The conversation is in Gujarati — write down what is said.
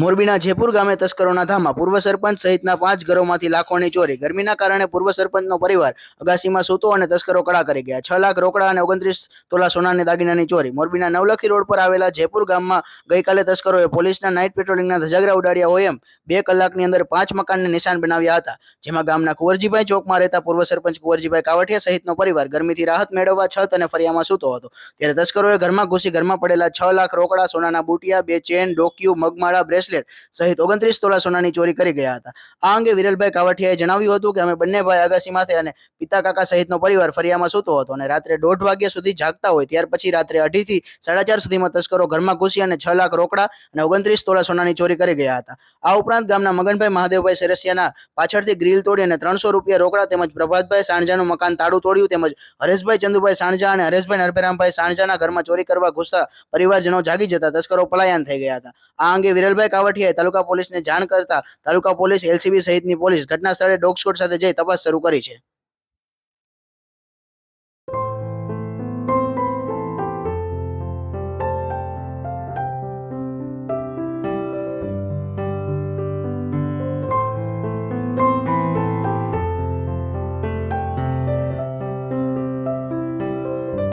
મોરબીના જેપુર ગામે તસ્કરોના ધામમાં પૂર્વ સરપંચ સહિતના પાંચ ઘરોમાંથી લાખોની ચોરી. ગરમીના કારણે પૂર્વ સરપંચનો પરિવાર અગાસીમાં સૂતો અને તસ્કરો કડા કરી ગયા. છ લાખ રોકડા અને ઓગણત્રીસ તોલા સોનાની દાગીનાની ચોરી. મોરબીના નવલખી રોડ પર આવેલા જેપુર ગામમાં ગઈકાલે તસ્કરોએ પોલીસના નાઇટ પેટ્રોલિંગના ધજાગરા ઉડાડ્યા હોય એમ બે કલાકની અંદર પાંચ મકાનને નિશાન બનાવ્યા હતા. જેમાં ગામના કુંવરજીભાઈ ચોકમાં રહેતા પૂર્વ સરપંચ કુંવરજીભાઈ કાવઠિયા સહિતનો પરિવાર ગરમીથી રાહત મેળવવા છત અને ફરિયામાં સૂતો હતો. ત્યારે તસ્કરોએ ઘરમાં ઘૂસી ઘરમાં પડેલા છ લાખ રોકડા, સોનાના બુટિયા, બે ચેન, ડોક્યુ, મગમાળા બ્રેસલેટ સહિત ઓગણત્રીસ તોલા સોનાની ચોરી કરી ગયા હતા. આ અંગે વિરલભાઈ કાવઠિયાએ જણાવ્યું હતું કે અમે બંને ભાઈ અગાસીમાંથી અને પિતા કાકા સહિતનો પરિવાર ફરિયામાં સૂતો હતો અને રાત્રે દોઢ વાગ્યા સુધી જાગતા હોય ત્યાર પછી રાત્રે અઢીથી સાડા ચાર સુધીમાં તસ્કરો ઘરમાં ઘૂસી અને છ લાખ રોકડા અને ઓગણત્રીસ તોલા સોનાની ચોરી કરી ગયા હતા. આ ઉપરાંત ગામના મગનભાઈ મહાદેવભાઈ સરસિયાના પાછળથી ગ્રીલ તોડી અને ત્રણસો રૂપિયા રોકડા તેમજ પ્રભાતભાઈ સાણજાનું મકાન તાળું તોડ્યું તેમજ હરેશભાઈ ચંદુભાઈ સાણજા અને હરેશભાઈ નરભેરામભાઈ સાણજાના ઘરમાં ચોરી કરવા ઘૂસતા પરિવારજનો જાગી જતા તસ્કરો પલાયન થઈ ગયા હતા. આ અંગે વિરલભાઈ કાવઠિયાએ તાલુકા પોલીસને જાણ કરતા તાલુકા પોલીસ એલસીબી સહિતની પોલીસ ઘટના સ્થળે ડોગ સ્કોડ સાથે જઈ તપાસ શરૂ કરી છે.